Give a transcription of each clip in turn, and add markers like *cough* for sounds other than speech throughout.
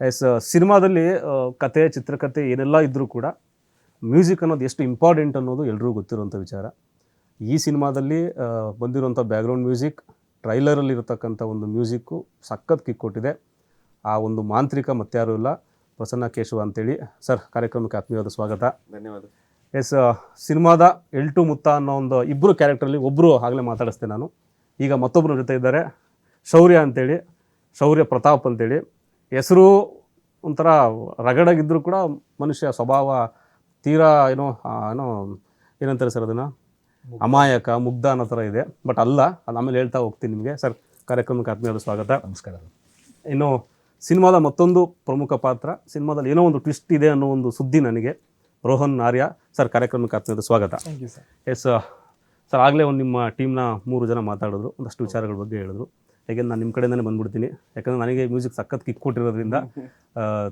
S ಸಿನಿಮಾದಲ್ಲಿ ಕತೆ ಚಿತ್ರಕಥೆ ಏನೆಲ್ಲ ಇದ್ದರೂ ಕೂಡ ಮ್ಯೂಸಿಕ್ ಅನ್ನೋದು ಎಷ್ಟು ಇಂಪಾರ್ಟೆಂಟ್ ಅನ್ನೋದು ಎಲ್ರಿಗೂ ಗೊತ್ತಿರುವಂಥ ವಿಚಾರ. ಈ ಸಿನಿಮಾದಲ್ಲಿ ಬಂದಿರುವಂಥ ಬ್ಯಾಕ್ಗ್ರೌಂಡ್ ಮ್ಯೂಸಿಕ್ ಟ್ರೈಲರಲ್ಲಿರತಕ್ಕಂಥ ಒಂದು ಮ್ಯೂಸಿಕ್ಕು ಸಖತ್ ಕಿಕ್ ಕೊಟ್ಟಿದೆ. ಆ ಒಂದು ಮಾಂತ್ರಿಕ ಮತ್ತಾರೂ ಇಲ್ಲ. ಪ್ರಸನ್ನ ಕೇಶವ ಅಂತೇಳಿ ಸರ್ ಕಾರ್ಯಕ್ರಮಕ್ಕೆ ಆತ್ಮೀಯವಾದ ಸ್ವಾಗತ. ಧನ್ಯವಾದ. ಎಸ್ ಸಿನಿಮಾದ ಎಲ್ಟು ಮುತ್ತ ಅನ್ನೋ ಒಂದು ಇಬ್ಬರು ಕ್ಯಾರೆಕ್ಟರಲ್ಲಿ ಒಬ್ಬರು ಆಗಲೇ ಮಾತಾಡಿಸ್ತೇನೆ ನಾನು. ಈಗ ಮತ್ತೊಬ್ಬರ ಜೊತೆ ಇದ್ದಾರೆ ಶೌರ್ಯ ಅಂತೇಳಿ ಶೌರ್ಯ ಪ್ರತಾಪ್ ಅಂತೇಳಿ. ಹೆಸರು ಒಂಥರ ರಗಡಾಗಿದ್ದರೂ ಕೂಡ ಮನುಷ್ಯ ಸ್ವಭಾವ ತೀರಾ ಏನೋ ಏನೋ ಏನಂತಾರೆ ಸರ್ ಅದನ್ನು? ಅಮಾಯಕ ಮುಗ್ಧ ಅನ್ನೋ ಥರ ಇದೆ. ಬಟ್ ಅಲ್ಲ ಅದು ಆಮೇಲೆ ಹೇಳ್ತಾ ಹೋಗ್ತೀನಿ ನಿಮಗೆ. ಸರ್ ಕಾರ್ಯಕ್ರಮಕ್ಕೆ ಆತ್ಮೀಯರು ಸ್ವಾಗತ. ನಮಸ್ಕಾರ ಇನ್ನು ಸಿನಿಮಾದ ಮತ್ತೊಂದು ಪ್ರಮುಖ ಪಾತ್ರ ಸಿನಿಮಾದಲ್ಲಿ ಏನೋ ಒಂದು ಟ್ವಿಸ್ಟ್ ಇದೆ ಅನ್ನೋ ಒಂದು ಸುದ್ದಿ ನನಗೆ. ರೋಹನ್ ಆರ್ಯ ಸರ್ ಕಾರ್ಯಕ್ರಮಕ್ಕೆ ಆತ್ಮೀಯದ ಸ್ವಾಗತ. ಎಸ್ ಸರ್ ಆಗಲೇ ಒಂದು ನಿಮ್ಮ ಟೀಮ್ನ ಮೂರು ಜನ ಮಾತಾಡಿದ್ರು. ಒಂದಷ್ಟು ವಿಚಾರಗಳ ಬಗ್ಗೆ ಹೇಳಿದ್ರು. ಯಾಕೆಂದ್ರೆ ನಾನು ನಿಮ್ಮ ಕಡೆಯಿಂದನೇ ಬಂದ್ಬಿಡ್ತೀನಿ. ಯಾಕಂದ್ರೆ ನನಗೆ ಮ್ಯೂಸಿಕ್ ಸಖತ್ ಕಿಕ್ ಕೊಟ್ಟಿರೋದ್ರಿಂದ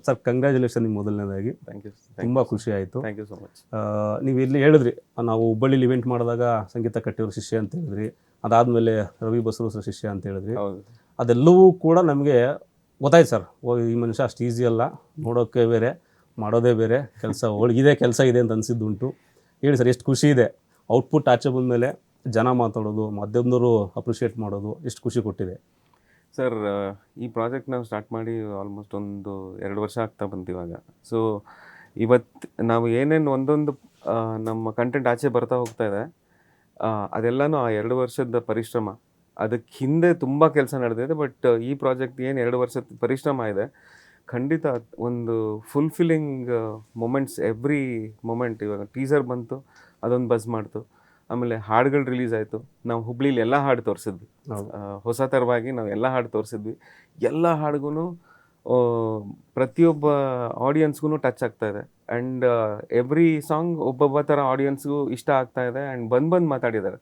ಸರ್ ಕಂಗ್ರ್ಯಾಚುಲೇಷನ್ ನಿಮ್ಗೆ ಮೊದಲನೇದಾಗಿ. ಥ್ಯಾಂಕ್ ಯು ತುಂಬ ಖುಷಿ ಆಯಿತು. ಥ್ಯಾಂಕ್ ಯು ಸೊ ಮಚ್ ನೀವು ಇಲ್ಲಿ ಹೇಳಿದ್ರಿ ನಾವು ಹುಬ್ಬಳ್ಳಿಲಿ ಇವೆಂಟ್ ಮಾಡಿದಾಗ ಸಂಗೀತ ಕಟ್ಟಿಯವ್ರ ಶಿಷ್ಯ ಅಂತ ಹೇಳಿದ್ರಿ. ಅದಾದಮೇಲೆ ರವಿ ಬಸರು ಶಿಷ್ಯ ಅಂತ ಹೇಳಿದ್ರಿ. ಅದೆಲ್ಲವೂ ಕೂಡ ನಮಗೆ ಗೊತ್ತಾಯ್ತು ಸರ್. ಓ ಈ ಮನುಷ್ಯ ಅಷ್ಟು ಈಸಿ ಅಲ್ಲ ನೋಡೋಕ್ಕೆ ಬೇರೆ ಮಾಡೋದೇ ಬೇರೆ ಕೆಲಸ ಒಳಗಿದೆ ಕೆಲಸ ಇದೆ ಅಂತ ಅನಿಸಿದ್ದುಂಟು. ಹೇಳಿ ಸರ್ ಎಷ್ಟು ಖುಷಿ ಇದೆ. ಔಟ್ಪುಟ್ ಆಚೆ ಬಂದಮೇಲೆ ಜನ ಮಾತಾಡೋದು, ಮಾಧ್ಯಮದವರು ಅಪ್ರಿಷಿಯೇಟ್ ಮಾಡೋದು ಎಷ್ಟು ಖುಷಿ ಕೊಟ್ಟಿದೆ. ಸರ್ ಈ ಪ್ರಾಜೆಕ್ಟ್ ನಾವು ಸ್ಟಾರ್ಟ್ ಮಾಡಿ ಆಲ್ಮೋಸ್ಟ್ ಒಂದು ಎರಡು ವರ್ಷ ಆಗ್ತಾ ಬಂತು ಇವಾಗ. ಸೊ ಇವತ್ತು ನಾವು ಏನೇನು ಒಂದೊಂದು ನಮ್ಮ ಕಂಟೆಂಟ್ ಆಚೆ ಬರ್ತಾ ಹೋಗ್ತಾ ಇದೆ. ಅದೆಲ್ಲನೂ ಆ ಎರಡು ವರ್ಷದ ಪರಿಶ್ರಮ. ಅದಕ್ಕೆ ಹಿಂದೆ ತುಂಬ ಕೆಲಸ ನಡೆದಿದೆ ಬಟ್ ಈ ಪ್ರಾಜೆಕ್ಟ್ ಏನು ಎರಡು ವರ್ಷದ ಪರಿಶ್ರಮ ಇದೆ, ಖಂಡಿತ ಒಂದು ಫುಲ್ಫಿಲ್ಲಿಂಗ್ ಮೊಮೆಂಟ್ಸ್ ಎವ್ರಿ ಮೊಮೆಂಟ್ ಇವಾಗ ಟೀಸರ್ ಬಂತು, ಅದೊಂದು ಬಸ್ ಮಾಡ್ತು. ಆಮೇಲೆ ಹಾಡುಗಳು ರಿಲೀಸ್ ಆಯಿತು. ನಾವು ಹುಬ್ಳಿಲಿ ಎಲ್ಲ ಹಾಡು ತೋರಿಸಿದ್ವಿ. ಹೊಸ ಥರವಾಗಿ ನಾವು ಎಲ್ಲ ಹಾಡು ತೋರಿಸಿದ್ವಿ. ಎಲ್ಲ ಹಾಡಿಗೂ ಪ್ರತಿಯೊಬ್ಬ ಆಡಿಯನ್ಸ್ಗೂ ಟಚ್ ಆಗ್ತಾ ಇದೆ. ಆ್ಯಂಡ್ ಎವ್ರಿ ಸಾಂಗ್ ಒಬ್ಬೊಬ್ಬ ಥರ ಆಡಿಯನ್ಸ್ಗೂ ಇಷ್ಟ ಆಗ್ತಾ ಇದೆ ಆ್ಯಂಡ್ ಬಂದು ಬಂದು ಮಾತಾಡಿದ್ದಾರೆ.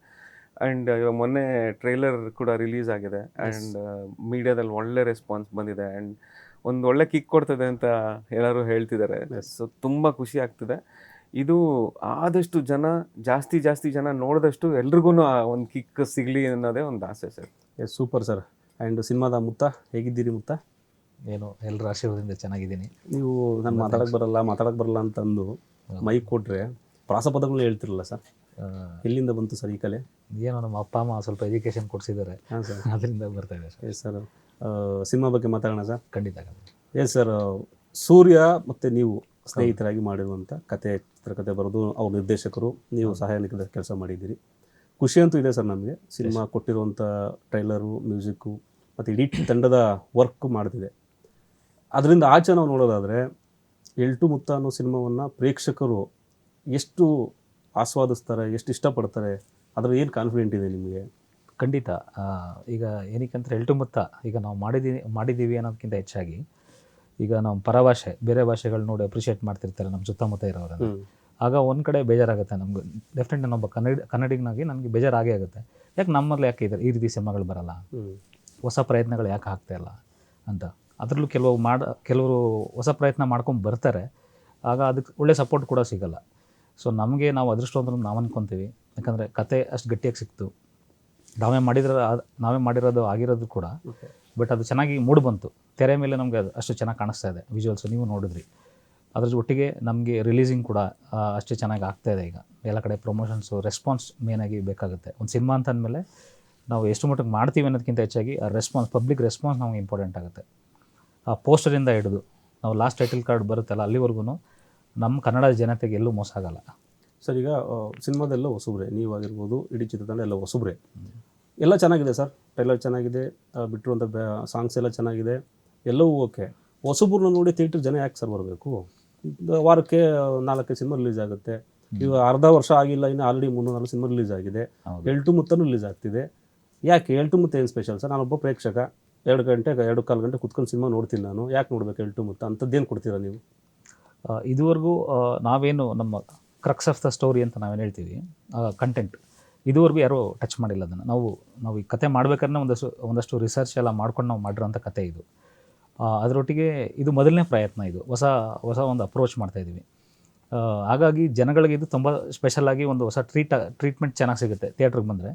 ಆ್ಯಂಡ್ ಇವಾಗ ಮೊನ್ನೆ ಟ್ರೈಲರ್ ಕೂಡ ರಿಲೀಸ್ ಆಗಿದೆ. ಆ್ಯಂಡ್ ಮೀಡಿಯಾದಲ್ಲಿ ಒಳ್ಳೆ ರೆಸ್ಪಾನ್ಸ್ ಬಂದಿದೆ. ಆ್ಯಂಡ್ ಒಂದು ಒಳ್ಳೆ ಕಿಕ್ ಕೊಡ್ತದೆ ಅಂತ ಎಲ್ಲರೂ ಹೇಳ್ತಿದ್ದಾರೆ. ಸೊ ತುಂಬ ಖುಷಿ ಆಗ್ತಿದೆ. ಇದು ಆದಷ್ಟು ಜನ ಜಾಸ್ತಿ ಜಾಸ್ತಿ ಜನ ನೋಡಿದಷ್ಟು ಎಲ್ರಿಗೂ ಒಂದು ಕಿಕ್ ಸಿಗಲಿ ಅನ್ನೋದೇ ಒಂದು ಆಸೆ sir. Yes super sir and ಸಿನಿಮಾದ ಮುತ್ತ ಹೇಗಿದ್ದೀರಿ ಮುತ್ತ ಏನು ಎಲ್ಲರ ಆಶೀರ್ವಾದದಿಂದ ಚೆನ್ನಾಗಿದ್ದೀನಿ. ನೀವು ನಾನು ಮಾತಾಡಕ್ಕೆ ಬರಲ್ಲ ಮಾತಾಡಕ್ಕೆ ಬರಲ್ಲ ಅಂತಂದು ಮೈಕ್ ಕೊಟ್ಟರೆ ಪ್ರಾಸಪದಗಳು ಹೇಳ್ತಿರಲ್ಲ ಸರ್ ಎಲ್ಲಿಂದ ಬಂತು ಸರ್ ಈ ಕಲೆ? ಏನೋ ನಮ್ಮ ಅಪ್ಪ ಅಮ್ಮ ಸ್ವಲ್ಪ ಎಜುಕೇಷನ್ ಕೊಡಿಸಿದ್ದಾರೆ. ಹಾಂ ಸರ್ ಅದರಿಂದ ಬರ್ತಾ ಇದೆ ಸರ್ ಎಸ್ ಸರ್ ಸಿನಿಮಾ ಬಗ್ಗೆ ಮಾತಾಡೋಣ ಸರ್ ಖಂಡಿತ ಎಸ್ ಸರ್ ಸೂರ್ಯ ಮತ್ತು ನೀವು ಸ್ನೇಹಿತರಾಗಿ ಮಾಡಿರುವಂಥ ಕತೆ ಚಿತ್ರಕಥೆ ಬರೋದು ಅವ್ರ ನಿರ್ದೇಶಕರು ನೀವು ಸಹಾಯನಿಕದ ಕೆಲಸ ಮಾಡಿದ್ದೀರಿ. ಖುಷಿ ಅಂತೂ ಇದೆ ಸರ್ ನಮಗೆ. ಸಿನಿಮಾ ಕೊಟ್ಟಿರುವಂಥ ಟ್ರೈಲರು ಮ್ಯೂಸಿಕ್ಕು ಮತ್ತು ಇಡೀ ತಂಡದ ವರ್ಕ್ ಮಾಡ್ತಿದೆ. ಅದರಿಂದ ಆಚೆ ನಾವು ನೋಡೋದಾದರೆ ಎಲ್ಟು ಮುತ್ತ ಅನ್ನೋ ಸಿನಿಮಾವನ್ನು ಪ್ರೇಕ್ಷಕರು ಎಷ್ಟು ಆಸ್ವಾದಿಸ್ತಾರೆ ಎಷ್ಟು ಇಷ್ಟಪಡ್ತಾರೆ ಅದರ ಏನು ಕಾನ್ಫಿಡೆಂಟ್ ಇದೆ ನಿಮಗೆ? ಖಂಡಿತ. ಈಗ ಏನಕ್ಕೆ ಅಂತ ಎಲ್ಟು ಮುತ್ತ ಈಗ ನಾವು ಮಾಡಿದ್ದೀವಿ ಮಾಡಿದ್ದೀವಿ ಅನ್ನೋದಕ್ಕಿಂತ ಹೆಚ್ಚಾಗಿ ಈಗ ನಾವು ಪರಭಾಷೆ ಬೇರೆ ಭಾಷೆಗಳು ನೋಡಿ ಅಪ್ರಿಷಿಯೇಟ್ ಮಾಡ್ತಿರ್ತಾರೆ ನಮ್ಮ ಸುತ್ತಮುತ್ತ ಇರೋರನ್ನು ಆಗ ಒಂದು ಕಡೆ ಬೇಜಾರಾಗುತ್ತೆ ನಮ್ಗೆ. ಡೆಫಿನೆಟ್ ನಾನೊಬ್ಬ ಕನ್ನಡ ಕನ್ನಡಿಗನಾಗಿ ನನಗೆ ಬೇಜಾರಾಗೇ ಆಗುತ್ತೆ. ಯಾಕೆ ನಮ್ಮಲ್ಲಿ ಯಾಕೆ ಇದ್ದಾರೆ ಈ ರೀತಿ ಸಿನಿಮಾಗಳು ಬರಲ್ಲ? ಹೊಸ ಪ್ರಯತ್ನಗಳು ಯಾಕೆ ಆಗ್ತಾ ಇಲ್ಲ ಅಂತ. ಅದರಲ್ಲೂ ಕೆಲವು ಮಾಡ ಕೆಲವರು ಹೊಸ ಪ್ರಯತ್ನ ಮಾಡ್ಕೊಂಡು ಬರ್ತಾರೆ. ಆಗ ಅದಕ್ಕೆ ಒಳ್ಳೆ ಸಪೋರ್ಟ್ ಕೂಡ ಸಿಗಲ್ಲ. ಸೊ ನಮಗೆ ನಾವು ಅದೃಷ್ಟವಂತರು ನಾವು ಅನ್ಕೊತೀವಿ. ಯಾಕಂದರೆ ಕತೆ ಅಷ್ಟು ಗಟ್ಟಿಯಾಗಿ ಸಿಕ್ತು. ನಾವೇ ಮಾಡಿದ್ರ ನಾವೇ ಮಾಡಿರೋದು ಆಗಿರೋದು ಕೂಡ. ಬಟ್ ಅದು ಚೆನ್ನಾಗಿ ಮೂಡ್ ಬಂತು. ತೆರೆ ಮೇಲೆ ನಮಗೆ ಅದು ಅಷ್ಟು ಚೆನ್ನಾಗಿ ಕಾಣಿಸ್ತಾ ಇದೆ. ವಿಜುವಲ್ಸ್ ನೀವು ನೋಡಿದ್ರಿ. ಅದ್ರ ಒಟ್ಟಿಗೆ ನಮಗೆ ರಿಲೀಸಿಂಗ್ ಕೂಡ ಅಷ್ಟೇ ಚೆನ್ನಾಗಿ ಆಗ್ತಾ ಇದೆ ಈಗ. ಎಲ್ಲ ಕಡೆ ಪ್ರಮೋಷನ್ಸು ರೆಸ್ಪಾನ್ಸ್ ಮೇನಾಗಿ ಬೇಕಾಗುತ್ತೆ. ಒಂದು ಸಿನಿಮಾ ಅಂತ ಅಂದಮೇಲೆ ನಾವು ಎಷ್ಟು ಮಟ್ಟಿಗೆ ಮಾಡ್ತೀವಿ ಅನ್ನೋದಕ್ಕಿಂತ ಹೆಚ್ಚಾಗಿ ಆ ರೆಸ್ಪಾನ್ಸ್ ಪಬ್ಲಿಕ್ ರೆಸ್ಪಾನ್ಸ್ ನಮಗೆ ಇಂಪಾರ್ಟೆಂಟ್ ಆಗುತ್ತೆ. ಆ ಪೋಸ್ಟರಿಂದ ಹಿಡಿದು ನಾವು ಲಾಸ್ಟ್ ಟೈಟಲ್ ಕಾರ್ಡ್ ಬರುತ್ತಲ್ಲ ಅಲ್ಲಿವರೆಗೂ ನಮ್ಮ ಕನ್ನಡ ಜನತೆಗೆ ಎಲ್ಲೂ ಮೋಸ ಆಗಲ್ಲ. ಸರ್, ಈಗ ಸಿನಿಮಾದೆಲ್ಲ ಹೊಸಬ್ರೆ. ನೀವಾಗಿರ್ಬೋದು ಇಡೀ ಚಿತ್ರತಂಡ ಎಲ್ಲ ಹೊಸಬ್ರೆ. ಎಲ್ಲ ಚೆನ್ನಾಗಿದೆ ಸರ್. ಟ್ರೈಲರ್ ಚೆನ್ನಾಗಿದೆ. ಬಿಟ್ಟಿರುವಂಥ ಸಾಂಗ್ಸ್ ಎಲ್ಲ ಚೆನ್ನಾಗಿದೆ. ಎಲ್ಲವೂ ಓಕೆ ಹೊಸಬ್ರನ್ನ ನೋಡಿ ಥಿಯೇಟ್ರ್ ಜನ ಯಾಕೆ ಸರ್ ಬರಬೇಕು? ವಾರಕ್ಕೆ ನಾಲ್ಕು ಸಿನಿಮಾ ರಿಲೀಸ್ ಆಗುತ್ತೆ. ಈಗ ಅರ್ಧ ವರ್ಷ ಆಗಿಲ್ಲ ಇನ್ನು ಆಲ್ರೆಡಿ ಮೂರು ನಾಲ್ಕು ಸಿನಿಮಾ ರಿಲೀಸ್ ಆಗಿದೆ ಎಲ್ಟು ಮುತ್ತನೂ ರಿಲೀಸ್ ಆಗ್ತಿದೆ. ಯಾಕೆ? ಎಲ್ಟು ಮುತ್ತ ಏನು ಸ್ಪೆಷಲ್ ಸರ್ ನಾನೊಬ್ಬ ಪ್ರೇಕ್ಷಕ. ಎರಡು ಗಂಟೆ ಎರಡು ಕಾಲು ಗಂಟೆ ಕುತ್ಕೊಂಡು ಸಿನಿಮಾ ನೋಡ್ತೀನಿ ನಾನು. ಯಾಕೆ ನೋಡ್ಬೇಕು ಎಲ್ಟು ಮುತ್ತ? ಅಂಥದ್ದೇನು ಕೊಡ್ತೀರಾ ನೀವು? ಇದುವರೆಗೂ ನಾವೇನು ನಮ್ಮ ಕ್ರಕ್ಸ್ ಆಫ್ ದ ಸ್ಟೋರಿ ಅಂತ ನಾವೇನು ಹೇಳ್ತೀವಿ? ಕಂಟೆಂಟ್ ಇದುವರೆಗೂ ಯಾರೂ ಟಚ್ ಮಾಡಿಲ್ಲ ಅದನ್ನು. ನಾವು ನಾವು ಈ ಕತೆ ಮಾಡ್ಬೇಕಾದ್ರೆ ಒಂದಷ್ಟು ಒಂದಷ್ಟು ರಿಸರ್ಚ್ ಎಲ್ಲ ಮಾಡ್ಕೊಂಡು ನಾವು ಮಾಡಿರೋಂಥ ಕತೆ ಇದು. ಅದರೊಟ್ಟಿಗೆ ಇದು ಮೊದಲನೇ ಪ್ರಯತ್ನ ಇದು. ಹೊಸ ಹೊಸ ಒಂದು ಅಪ್ರೋಚ್ ಮಾಡ್ತಾಯಿದ್ದೀವಿ ಹಾಗಾಗಿ ಜನಗಳಿಗೆ ಇದು ತುಂಬ ಸ್ಪೆಷಲಾಗಿ ಒಂದು ಹೊಸ ಟ್ರೀಟ್ ಟ್ರೀಟ್ಮೆಂಟ್ ಚೆನ್ನಾಗಿ ಸಿಗುತ್ತೆ ಥಿಯೇಟ್ರಿಗೆ ಬಂದರೆ.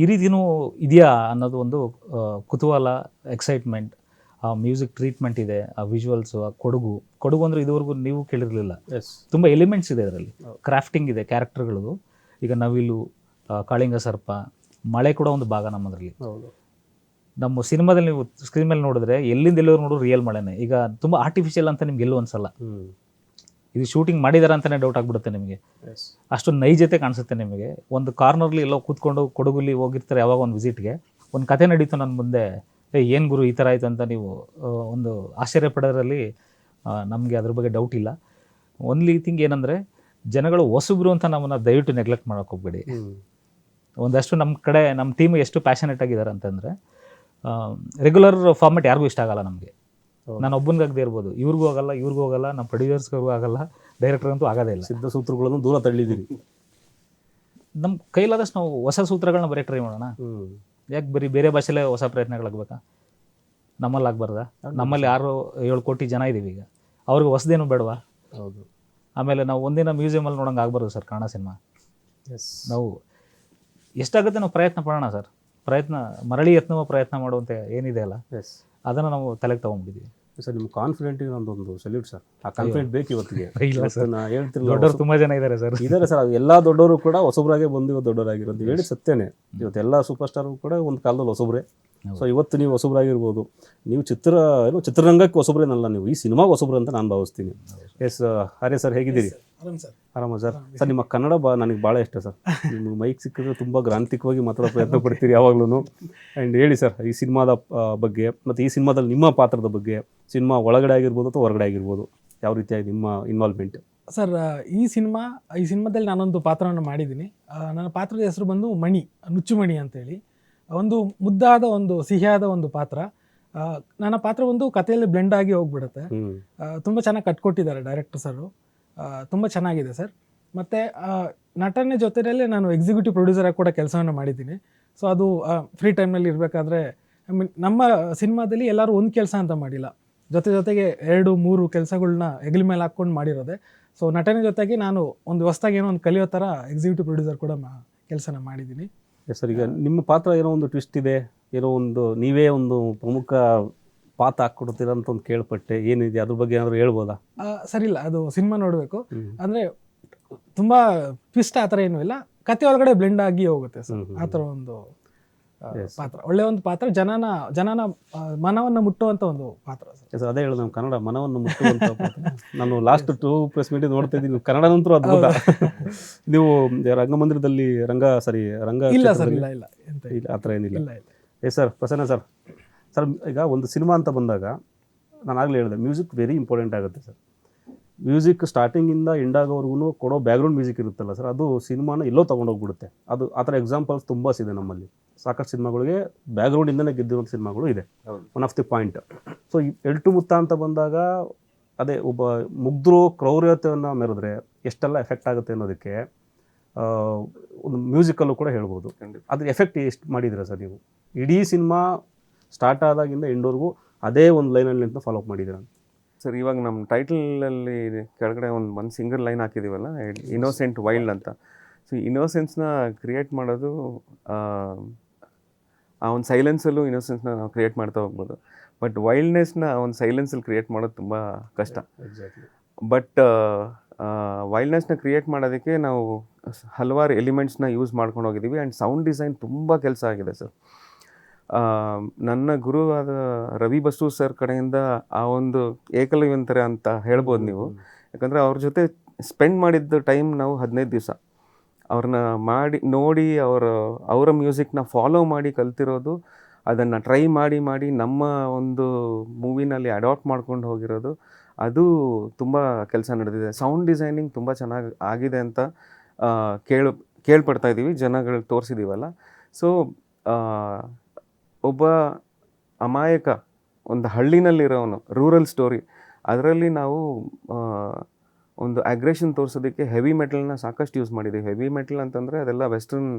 ಈ ರೀತಿಯೂ ಇದೆಯಾ ಅನ್ನೋದು ಒಂದು ಕುತೂಹಲ ಎಕ್ಸೈಟ್ಮೆಂಟ್ ಆ ಮ್ಯೂಸಿಕ್ ಟ್ರೀಟ್ಮೆಂಟ್ ಇದೆ ಆ ವಿಜುವಲ್ಸು ಆ ಕೊಡಗು. ಕೊಡಗು ಅಂದರೆ ಇದುವರೆಗೂ ನೀವು ಕೇಳಿರಲಿಲ್ಲ. ಎಸ್ ತುಂಬ ಎಲಿಮೆಂಟ್ಸ್ ಇದೆ ಅದರಲ್ಲಿ. ಕ್ರಾಫ್ಟಿಂಗ್ ಇದೆ ಕ್ಯಾರೆಕ್ಟರ್ಗಳದು ಈಗ ನವಿಲು ಕಾಳಿಂಗ ಸರ್ಪ ಮಳೆ ಕೂಡ ಒಂದು ಭಾಗ ನಮ್ಮದರಲ್ಲಿ. ನಮ್ಮ ಸಿನಿಮಾದಲ್ಲಿ ನೀವು ಸ್ಕ್ರೀನ್ ಮೇಲೆ ನೋಡಿದ್ರೆ ಎಲ್ಲಿಂದ ಎಲ್ಲರೂ ನೋಡೋ ರಿಯಲ್ ಮಳೆನೇ. ಈಗ ತುಂಬ ಆರ್ಟಿಫಿಷಿಯಲ್ ಅಂತ ನಿಮ್ಗೆ ಎಲ್ಲೂ ಅನ್ಸಲ್ಲ. ಇದು ಶೂಟಿಂಗ್ ಮಾಡಿದಾರ ಅಂತಲೇ ಡೌಟ್ ಆಗ್ಬಿಡುತ್ತೆ ನಿಮಗೆ. ಅಷ್ಟು ನೈಜತೆ ಕಾಣಿಸುತ್ತೆ ನಿಮಗೆ. ಒಂದು ಕಾರ್ನರ್ಲಿ ಎಲ್ಲೋ ಕೂತ್ಕೊಂಡು ಕೊಡಗುಲಿ ಹೋಗಿರ್ತಾರೆ ಯಾವಾಗ ಒಂದು ವಿಸಿಟ್ಗೆ ಒಂದು ಕತೆ ನಡೀತು ನನ್ನ ಮುಂದೆ ಏ ಏನು ಗುರು ಈ ಥರ ಆಯಿತು ಅಂತ ನೀವು ಒಂದು ಆಶ್ಚರ್ಯ ಪಡೋದ್ರಲ್ಲಿ ನಮಗೆ ಅದ್ರ ಬಗ್ಗೆ ಡೌಟ್ ಇಲ್ಲ. ಒನ್ಲಿ ಥಿಂಗ್ ಏನಂದರೆ ಜನಗಳು ಹೊಸಬ್ರು ಅಂತ ನಮ್ಮನ್ನ ದಯವಿಟ್ಟು ನೆಗ್ಲೆಕ್ಟ್ ಮಾಡೋಕೆ ಹೋಗ್ಬೇಡಿ. ಒಂದಷ್ಟು ನಮ್ಮ ಕಡೆ ನಮ್ಮ ಟೀಮ್ ಎಷ್ಟು ಪ್ಯಾಷನೇಟ್ ಆಗಿದ್ದಾರೆ ಅಂತಂದರೆ ರೆಗ್ಯುಲರ್ ಫಾರ್ಮೆಟ್ ಯಾರಿಗೂ ಇಷ್ಟ ಆಗಲ್ಲ ನಮಗೆ. ನಾನು ಒಬ್ಬನಿಗಾಗದೇ ಇರ್ಬೋದು. ಇವ್ರಿಗೂ ಆಗಲ್ಲ ಇವ್ರಿಗೂ ಆಗಲ್ಲ ನಮ್ಮ ಪ್ರೊಡ್ಯೂಸರ್ಸ್ಗೂ ಆಗಲ್ಲ ಡೈರೆಕ್ಟರ್ಗಂತೂ ಆಗೋದೇ ಇಲ್ಲ. ಸಿದ್ಧ ಸೂತ್ರಗಳನ್ನು ದೂರ ತಳ್ಳಿದ್ದೀರಿ. ನಮ್ಮ ಕೈಲಾದಷ್ಟು ನಾವು ಹೊಸ ಸೂತ್ರಗಳನ್ನ ಬರೀ ಟ್ರೈ ಮಾಡೋಣ. ಯಾಕೆ ಬರೀ ಬೇರೆ ಭಾಷೆಲೇ ಹೊಸ ಪ್ರಯತ್ನಗಳಾಗಬೇಕಾ ನಮ್ಮಲ್ಲಿ ಆಗ್ಬಾರ್ದಾ? ನಮ್ಮಲ್ಲಿ ಆರು ಏಳು ಕೋಟಿ ಜನ ಇದ್ದೀವಿ ಈಗ. ಅವ್ರಿಗೆ ಹೊಸದೇನು ಬೇಡವಾ? ಹೌದು. ಆಮೇಲೆ ನಾವು ಒಂದಿನ ಮ್ಯೂಸಿಯಮಲ್ಲಿ ನೋಡೋಂಗೆ ಆಗಬಾರ್ದು ಸರ್ ಕನ್ನಡ ಸಿನಿಮಾ ಎಸ್ ನಾವು ಎಷ್ಟಾಗುತ್ತೆ ನಾವು ಪ್ರಯತ್ನ ಪಡೋಣ ಸರ್. ಪ್ರಯತ್ನ ಮರಳಿ ಯತ್ನವ ಪ್ರಯತ್ನ ಮಾಡುವಂತೆ ಏನಿದೆ ಅಲ್ಲ ಎಸ್ ಅದನ್ನು ನಾವು ತಲೆಗೆ ತೊಗೊಂಡ್ಬಿಟ್ಟಿದ್ದೀವಿ ಸರ್ ನಿಮ್ಮ ಕಾನ್ಫಿಡೆಂಟಿಗೆ ನಂದೊಂದು ಸಲ್ಯೂಟ್ ಸರ್. ಆ ಕಾನ್ಫಿಡೆಂಟ್ ಬೇಕು ಇವತ್ತಿಗೆ. *laughs* ಇಲ್ಲ ಸರ್. ನಾ ಹೇಳ್ತಿರಲ್ಲ ದೊಡ್ಡವರು ತುಂಬ ಜನ ಇದ್ದಾರೆ ಸರ್. ಇದ್ದಾರೆ ಸರ್. ಎಲ್ಲ ದೊಡ್ಡವರು ಕೂಡ ಹೊಸಬ್ರಾಗೆ ಬಂದು ಇವತ್ತು ದೊಡ್ಡವರಾಗಿರೋದು. ಹೇಳಿ ಸತ್ಯನೇ. ಇವತ್ತು ಎಲ್ಲ ಸೂಪರ್ ಸ್ಟಾರು ಕೂಡ ಒಂದು ಕಾಲದಲ್ಲಿ ಹೊಸಬ್ರೆ. ಸೊ ಇವತ್ತು ನೀವು ಹೊಸಬ್ರಾಗಿರ್ಬೋದು ನೀವು ಚಿತ್ರ ಏನು ಚಿತ್ರರಂಗಕ್ಕೆ ಹೊಸಬ್ರೇನಲ್ಲ ನೀವು ಈ ಸಿನಿಮಾಗೆ ಹೊಸಬ್ರು ಅಂತ ನಾನು ಭಾವಿಸ್ತೀನಿ. ಎಸ್ ಅರೆ ಸರ್ ಹೇಗಿದ್ದೀರಿ? ಆರಾಮ್ ಸರ್. ಸರ್? ನಿಮ್ಮ ಕನ್ನಡ ಬಾ ನನಗೆ ಭಾಳ ಇಷ್ಟ ಸರ್. ನಿಮ್ಮ ಮೈಕ್ ಸಿಕ್ಕಿದ್ರೆ ತುಂಬ ಗ್ರಾಂಥಿಕವಾಗಿ ಮಾತಾಡೋ ಪ್ರಯತ್ನ ಪಡ್ತೀರಿ ಯಾವಾಗ್ಲೂ ಆ್ಯಂಡ್ ಹೇಳಿ ಸರ್ ಈ ಸಿನಿಮಾದ ಬಗ್ಗೆ ಮತ್ತು ಈ ಸಿನಿಮಾದಲ್ಲಿ ನಿಮ್ಮ ಪಾತ್ರದ ಬಗ್ಗೆ ಸಿನಿಮಾ ಒಳಗಡೆ ಆಗಿರ್ಬೋದು ಅಥವಾ ಹೊರಗಡೆ ಆಗಿರ್ಬೋದು ಯಾವ ರೀತಿಯಾಗಿ ನಿಮ್ಮ ಇನ್ವಾಲ್ವ್ಮೆಂಟ್ ಸರ್ ಈ ಸಿನಿಮಾ ಈ ಸಿನಿಮಾದಲ್ಲಿ ನಾನೊಂದು ಪಾತ್ರವನ್ನು ಮಾಡಿದ್ದೀನಿ. ನನ್ನ ಪಾತ್ರದ ಹೆಸರು ಬಂದು ಮಣಿ ನುಚ್ಚುಮಣಿ ಅಂತೇಳಿ. ಒಂದು ಮುದ್ದಾದ ಒಂದು ಸಿಹಿಯಾದ ಒಂದು ಪಾತ್ರ. ನನ್ನ ಪಾತ್ರ ಒಂದು ಕಥೆಯಲ್ಲಿ ಬ್ಲೆಂಡ್ ಆಗಿ ಹೋಗ್ಬಿಡುತ್ತೆ. ತುಂಬ ಚೆನ್ನಾಗಿ ಕಟ್ಕೊಟ್ಟಿದ್ದಾರೆ ಡೈರೆಕ್ಟರ್ ಸರ್ ತುಂಬ ಚೆನ್ನಾಗಿದೆ ಸರ್ ಮತ್ತು ನಟನೆ ಜೊತೆಯಲ್ಲಿ ನಾನು ಎಕ್ಸಿಕ್ಯೂಟಿವ್ ಪ್ರೊಡ್ಯೂಸರ್ ಆಗಿ ಕೂಡ ಕೆಲಸವನ್ನು ಮಾಡಿದ್ದೀನಿ. ಸೊ ಅದು ಫ್ರೀ ಟೈಮ್ನಲ್ಲಿ ಇರಬೇಕಾದ್ರೆ ಐ ಮೀನ್ ನಮ್ಮ ಸಿನಿಮಾದಲ್ಲಿ ಎಲ್ಲರೂ ಒಂದು ಕೆಲಸ ಅಂತ ಮಾಡಿಲ್ಲ. ಜೊತೆ ಜೊತೆಗೆ ಎರಡು ಮೂರು ಕೆಲಸಗಳನ್ನ ಹೆಗಲ ಮೇಲೆ ಹಾಕ್ಕೊಂಡು ಮಾಡಿರೋದೆ. ಸೊ ನಟನೆ ಜೊತೆಗೆ ನಾನು ಒಂದು ಹೊಸ್ದಾಗಿ ಏನೋ ಒಂದು ಕಲಿಯೋ ಥರ ಎಕ್ಸಿಕ್ಯೂಟಿವ್ ಪ್ರೊಡ್ಯೂಸರ್ ಕೂಡ ಮಾ ಕೆಲಸನ ಮಾಡಿದ್ದೀನಿ. ಸರ್ ಈಗ ನಿಮ್ಮ ಪಾತ್ರ ಏನೋ ಒಂದು ಟ್ವಿಸ್ಟ್ ಇದೆ ಏನೋ ಒಂದು ನೀವೇ ಒಂದು ಪ್ರಮುಖ ಪಾತ್ರ ಹಾಕ್ಕೊಡ್ತೀರ ಅಂತ ಒಂದು ಕೇಳ್ಪಟ್ಟೆ ಏನಿದೆ? ಅದ್ರ ಬಗ್ಗೆ ಏನಾದ್ರು ಹೇಳ್ಬೋದಾ? ಸರಿ ಸರಿಲ್ಲ ಅದು ಸಿನಿಮಾ ನೋಡಬೇಕು. ಅಂದರೆ ತುಂಬ ಟ್ವಿಸ್ಟ್ ಆ ಥರ ಏನೂ ಇಲ್ಲ. ಕತೆ ಒಳಗಡೆ ಬ್ಲೆಂಡ್ ಆಗಿ ಹೋಗುತ್ತೆ ಸರ್ ಆ ಥರ ಒಂದು. ಪಾತ್ರ. ಒಳ್ಳೆ ಒಂದು ಪಾತ್ರ. ಜನನ ಜನನ ಮನವನ್ನು ಮುಟ್ಟುವಂತ ಒಂದು ಪಾತ್ರ ಸರ್. ಅದೇ ಹೇಳೋದು ನಮ್ಮ ಕನ್ನಡ ಮನವನ್ನು ಮುಟ್ಟುವಂತ. ನಾನು ಲಾಸ್ಟ್ ಟೂ ಪ್ಲಸ್ ಮೀಟಿಂಗ್ ನೋಡ್ತಾ ಇದ್ದೀನಿ. ಕನ್ನಡ ನಂತರ ಅದ್ಭುತ. *laughs* ನೀವು ರಂಗಮಂದಿರದಲ್ಲಿ ರಂಗ ಸರಿ ರಂಗ ಇಲ್ಲ ಸರ್ ಇಲ್ಲ ಇಲ್ಲ. ಇಲ್ಲ. ಆ ಥರ ಏನಿಲ್ಲ. ಏ ಸರ್ ಪ್ರಸನ್ನ ಸರ್ ಸರ್ ಈಗ ಒಂದು ಸಿನಿಮಾ ಅಂತ ಬಂದಾಗ ನಾನು ಆಗಲೇ ಹೇಳಿದೆ ಮ್ಯೂಸಿಕ್ ವೆರಿ ಇಂಪಾರ್ಟೆಂಟ್ ಆಗುತ್ತೆ ಸರ್ ಮ್ಯೂಸಿಕ್ ಸ್ಟಾರ್ಟಿಂಗಿಂದ ಎಂಡ್ ಆಗೋವರೆಗೂ ಕೊಡೋ ಬ್ಯಾಕ್ಗ್ರೌಂಡ್ ಮ್ಯೂಸಿಕ್ ಇರುತ್ತಲ್ಲ ಸರ್ ಅದು ಸಿನಿಮಾನ ಎಲ್ಲೋ ತೊಗೊಂಡೋಗ್ಬಿಡುತ್ತೆ. ಅದು ಆ ಥರ ಎಕ್ಸಾಂಪಲ್ಸ್ ತುಂಬ ಇದೆ ನಮ್ಮಲ್ಲಿ. ಸಾಕಷ್ಟು ಸಿನಿಮಾಗಳಿಗೆ ಬ್ಯಾಕ್ಗ್ರೌಂಡಿಂದನೇ ಗೆದ್ದಿರುವಂಥ ಸಿನಿಮಾಗಳು ಇದೆ. One of the point so Eltu Mutta ಅಂತ ಬಂದಾಗ ಅದೇ ಒಬ್ಬ ಮುಗ್ಧರು ಕ್ರೌರ್ಯತೆಯನ್ನು ಮೆರೆದ್ರೆ ಎಷ್ಟೆಲ್ಲ ಎಫೆಕ್ಟ್ ಆಗುತ್ತೆ ಅನ್ನೋದಕ್ಕೆ ಒಂದು ಮ್ಯೂಸಿಕಲ್ಲೂ ಕೂಡ ಹೇಳ್ಬೋದು. ಅದ್ರ ಎಫೆಕ್ಟ್ ಎಷ್ಟು ಮಾಡಿದ್ದೀರಾ ಸರ್ ನೀವು? ಇಡೀ ಸಿನಿಮಾ ಸ್ಟಾರ್ಟ್ ಆದಾಗಿಂದ ಎಂಡ್ವರೆಗೂ ಅದೇ ಒಂದು ಲೈನಲ್ಲಿ ನಿಂತು ಫಾಲೋ ಅಪ್ ಮಾಡಿದ್ದೀರಾ? ಸರ್ ಇವಾಗ ನಮ್ಮ ಟೈಟಲಲ್ಲಿ ಕೆಳಗಡೆ ಒಂದು ಒಂದು ಸಿಂಗಲ್ ಲೈನ್ ಹಾಕಿದ್ದೀವಲ್ಲ ಇನೋಸೆಂಟ್ ವೈಲ್ಡ್ ಅಂತ. ಸೊ ಇನ್ನೋಸೆನ್ಸ್ನ ಕ್ರಿಯೇಟ್ ಮಾಡೋದು ಆ, ಒಂದು ಸೈಲೆನ್ಸಲ್ಲೂ ಇನ್ನೋಸೆನ್ಸ್ನ ನಾವು ಕ್ರಿಯೇಟ್ ಮಾಡ್ತಾ ಹೋಗ್ಬೋದು. ಬಟ್ ವೈಲ್ಡ್ನೆಸ್ನ ಒಂದು ಸೈಲೆನ್ಸಲ್ಲಿ ಕ್ರಿಯೇಟ್ ಮಾಡೋದು ತುಂಬ ಕಷ್ಟ. ಬಟ್ ವೈಲ್ಡ್ನೆಸ್ನ ಕ್ರಿಯೇಟ್ ಮಾಡೋದಕ್ಕೆ ನಾವು ಹಲವಾರು ಎಲಿಮೆಂಟ್ಸ್ನ ಯೂಸ್ ಮಾಡ್ಕೊಂಡು ಹೋಗಿದ್ದೀವಿ ಆ್ಯಂಡ್ ಸೌಂಡ್ ಡಿಸೈನ್ ತುಂಬ ಕೆಲಸ ಆಗಿದೆ ಸರ್. ನನ್ನ ಗುರು ಆದ ರವಿ ಬಸು ಸರ್ ಕಡೆಯಿಂದ ಆ ಒಂದು ಏಕಲವ್ಯಂತರ ಅಂತ ಹೇಳ್ಬೋದು ನೀವು. ಯಾಕಂದರೆ ಅವ್ರ ಜೊತೆ ಸ್ಪೆಂಡ್ ಮಾಡಿದ್ದ ಟೈಮ್ ನಾವು ಹದಿನೈದು ದಿವಸ. ಅವ್ರನ್ನ ಮಾಡಿ, ನೋಡಿ ಅವರ ಅವರ ಮ್ಯೂಸಿಕ್ನ ಫಾಲೋ ಮಾಡಿ ಕಲ್ತಿರೋದು, ಅದನ್ನು ಟ್ರೈ ಮಾಡಿ ಮಾಡಿ ನಮ್ಮ ಒಂದು ಮೂವಿನಲ್ಲಿ ಅಡಾಪ್ಟ್ ಮಾಡ್ಕೊಂಡು ಹೋಗಿರೋದು, ಅದು ತುಂಬ ಕೆಲಸ ನಡೆದಿದೆ. ಸೌಂಡ್ ಡಿಸೈನಿಂಗ್ ತುಂಬ ಚೆನ್ನಾಗಿ ಆಗಿದೆ ಅಂತ ಕೇಳ ಕೇಳು, ಕೇಳ್ಪಡ್ತಾ ಇದ್ದೀವಿ ಜನಗಳು ತೋರಿಸಿದ್ದೀವಲ್ಲ ಸೊ ಒಬ್ಬ ಅಮಾಯಕ, ಒಂದು ಹಳ್ಳಿನಲ್ಲಿರೋನು ರೂರಲ್ ಸ್ಟೋರಿ ಅದರಲ್ಲಿ ನಾವು ಒಂದು ಅಗ್ರೆಷನ್ ತೋರಿಸೋದಕ್ಕೆ ಹೆವಿ ಮೆಟಲ್ನ ಸಾಕಷ್ಟು ಯೂಸ್ ಮಾಡಿದ್ದೀವಿ ಹೆವಿ ಮೆಟಲ್ ಅಂತಂದರೆ ಅದೆಲ್ಲ ವೆಸ್ಟರ್ನ್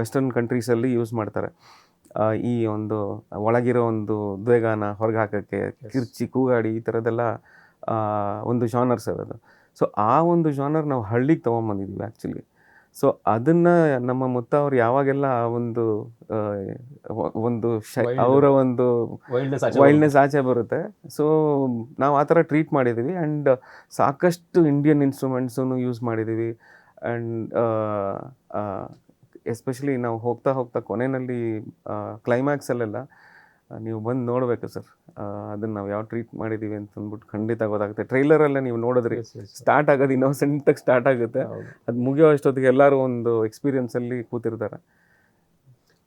ವೆಸ್ಟರ್ನ್ ಕಂಟ್ರೀಸಲ್ಲಿ ಯೂಸ್ ಮಾಡ್ತಾರೆ. ಈ ಒಂದು ಒಳಗಿರೋ ಒಂದು ದ್ವೇಗಾನ ಹೊರಗೆ ಹಾಕೋಕ್ಕೆ ಕಿರ್ಚಿ ಕೂಗಾಡಿ ಈ ಥರದ್ದೆಲ್ಲ ಒಂದು ಜಾನರ್ಸ್ ಅದು. ಸೊ ಆ ಒಂದು ಜಾನರ್ ನಾವು ಹಳ್ಳಿಗೆ ತೊಗೊಂಬಂದಿದ್ದೀವಿ ಆ್ಯಕ್ಚುಲಿ ಸೊ ಅದನ್ನ ನಮ್ಮ ಮುತ್ತ ಅವ್ರು ಯಾವಾಗೆಲ್ಲ ಆ ಒಂದು ಒಂದು ಅವರ ಒಂದು ವೈಲ್ಡ್ನೆಸ್ ವೈಲ್ಡ್ನೆಸ್ ಆಚೆ ಬರುತ್ತೆ. ಸೊ ನಾವು ಆ ಥರ ಟ್ರೀಟ್ ಮಾಡಿದ್ದೀವಿ ಆ್ಯಂಡ್ ಸಾಕಷ್ಟು ಇಂಡಿಯನ್ ಇನ್ಸ್ಟ್ರೂಮೆಂಟ್ಸನ್ನು ಯೂಸ್ ಮಾಡಿದ್ದೀವಿ ಆ್ಯಂಡ್ ಎಸ್ಪೆಷಲಿ ನಾವು ಹೋಗ್ತಾ ಹೋಗ್ತಾ ಕೊನೆಯಲ್ಲಿ ಕ್ಲೈಮ್ಯಾಕ್ಸಲ್ಲೆಲ್ಲ ನೀವು ಬಂದು ನೋಡಬೇಕು ಸರ್. ಅದನ್ನು ನಾವು ಯಾವ ಟ್ರೀಟ್ ಮಾಡಿದ್ದೀವಿ ಅಂತ ಅಂದ್ಬಿಟ್ಟು ಖಂಡಿತ ಗೊತ್ತಾಗುತ್ತೆ. ಟ್ರೈಲರಲ್ಲೇ ನೀವು ನೋಡಿದ್ರಿ. ಸ್ಟಾರ್ಟ್ ಆಗೋದು ಇನ್ನೋಸೆಂಟಾಗಿ ಸ್ಟಾರ್ಟ್ ಆಗುತ್ತೆ. ಅದು ಮುಗಿಯೋ ಅಷ್ಟೊತ್ತಿಗೆ ಎಲ್ಲರೂ ಒಂದು ಎಕ್ಸ್ಪೀರಿಯನ್ಸಲ್ಲಿ ಕೂತಿರ್ತಾರೆ.